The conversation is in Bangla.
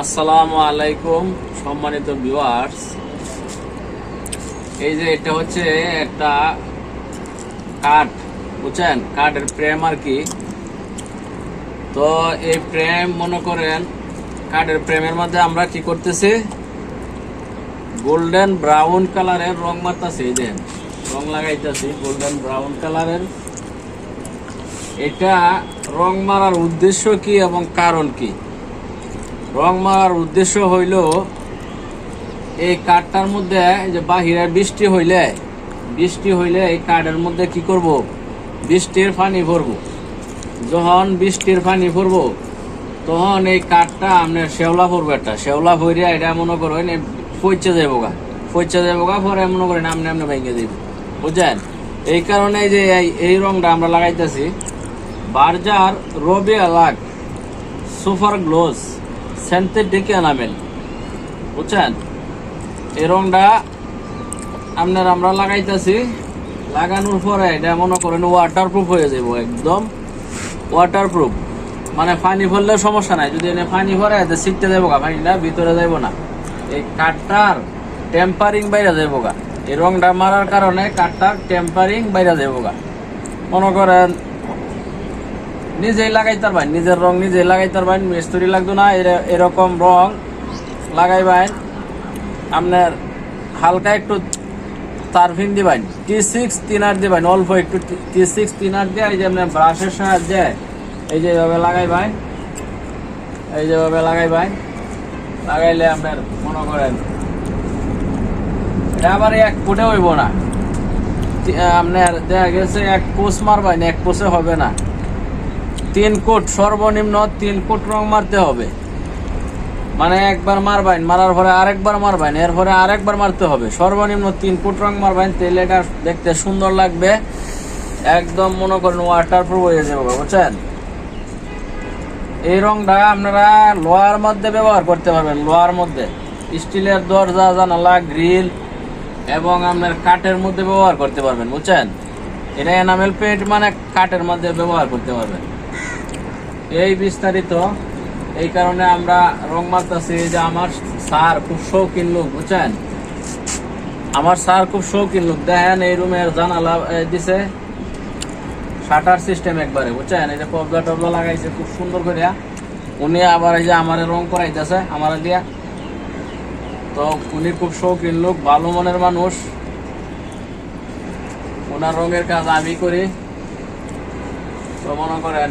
আসসালামু আলাইকুম, সম্মানিত ভিউয়ার্স এই যে এটা হচ্ছে একটা কাঠ, বুঝছেন? কাঠের প্রেম আর কি। তো এই প্রেম, মনে করেন, কাঠের প্রেমের মধ্যে আমরা কি করতেছি? গোল্ডেন ব্রাউন কালারের রং মারতাছি, এই দেন। রং লাগাইতেছি গোল্ডেন ব্রাউন কালারের এটা রং মারার উদ্দেশ্য কি এবং কারণ কি? রং মারার উদ্দেশ্য হইল এই কাঠটার মধ্যে যে বাহিরে বৃষ্টি হইলে বৃষ্টি হইলে এই কাঠের মধ্যে কি করব? বৃষ্টির পানি ভরব। যখন বৃষ্টির পানি ভরব, তখন এই কাঠটা আপনার শেওলা পড়ব একটা। শেওলা ভরিয়া এটা মনে করেন পচে যাব গা। পচে যাব গা, পরে মনে করেন আপনি আপনি ভেঙে দিব। বুঝছেন? এই কারণে যে এই- রংটা আমরা লাগাইতেছি। বার্জার রবি লাগ সুপার গ্লোস। সিনথেটিক এনামেল বুঝছেন? এই রংটা আপনার আমরা লাগাইতেছি। লাগানোর পরে এটা মনে করেন ওয়াটার প্রুফ হয়ে যাব একদম। ওয়াটার প্রুফ মানে পানি ভরলেও সমস্যা নাই। যদি এনে পানি ভরে তো ছিটতে যাব গা, পানিটা ভিতরে যাইব না। এই কাঠটার টেম্পারিং বাইরে যাইব গা। এই রংটা মারার কারণে কাঠটার টেম্পারিং বাইরে যাইব গা। মনে করেন নিজেই লাগাইতার বাইন নিজের রং নিজেই লাগাইতার বাইন মিস্ত্রি লাগতো না, এর- এরকম রং লাগাইবেন, আপনার হালকা একটু তারফিন দিবেন টি সিক্স তিন আট দিবেন, অল্প একটু টি সিক্স তিন আট দিয়ে এই যে আপনার ব্রাশের সাহায্যে এই যে এভাবে লাগাইবেন, এই যেভাবে লাগাইবেন, লাগাইলে আপনার মনে করেন এটা আবার এক ফুটে হইব না। আপনার দেখা গেছে এক কোষ মারবেন, এক কোষে হবে না। তিন কোট সর্বনিম্ন তিন কোট রং মারতে হবে। মানে একবার মারবেন, মারার পরে আরেকবার মারবেন, এরপরে আরেকবার মারতে হবে। সর্বনিম্ন তিন কোট রং মারবেন তাহলে এটা দেখতে সুন্দর লাগবে। একদম মনে করেন ওয়াটার প্রুফ হয়ে যাবে বুঝছেন? এই রংটা আপনারা লোহার মধ্যে ব্যবহার করতে পারবেন, লোহার মধ্যে। স্টিলের দরজা, জানালা, গ্রিল এবং আপনার কাঠের মধ্যে ব্যবহার করতে পারবেন, বুঝছেন? এটা এনামেল পেন্ট মানে কাঠের মধ্যে ব্যবহার করতে পারবেন। এই বিস্তারিত, এই কারণে আমরা রং মারতেছি যে আমার স্যার খুব শৌখিন লোক, বুঝছেন? আমার স্যার খুব শৌখিন লোক। দেখেন এই রুমের জানালা দিছে শাটার সিস্টেম একবারে, বুঝছেন? এই যে পবলা টবলা লাগাইছে, খুব সুন্দর করে উনি আবার এই যে আমার রং করাইতেছে, আমার দিয়া। তো উনি খুব শৌখিন লোক, ভালো মনের মানুষ। ওনার রঙের কাজ আমি করি। তো মনে করেন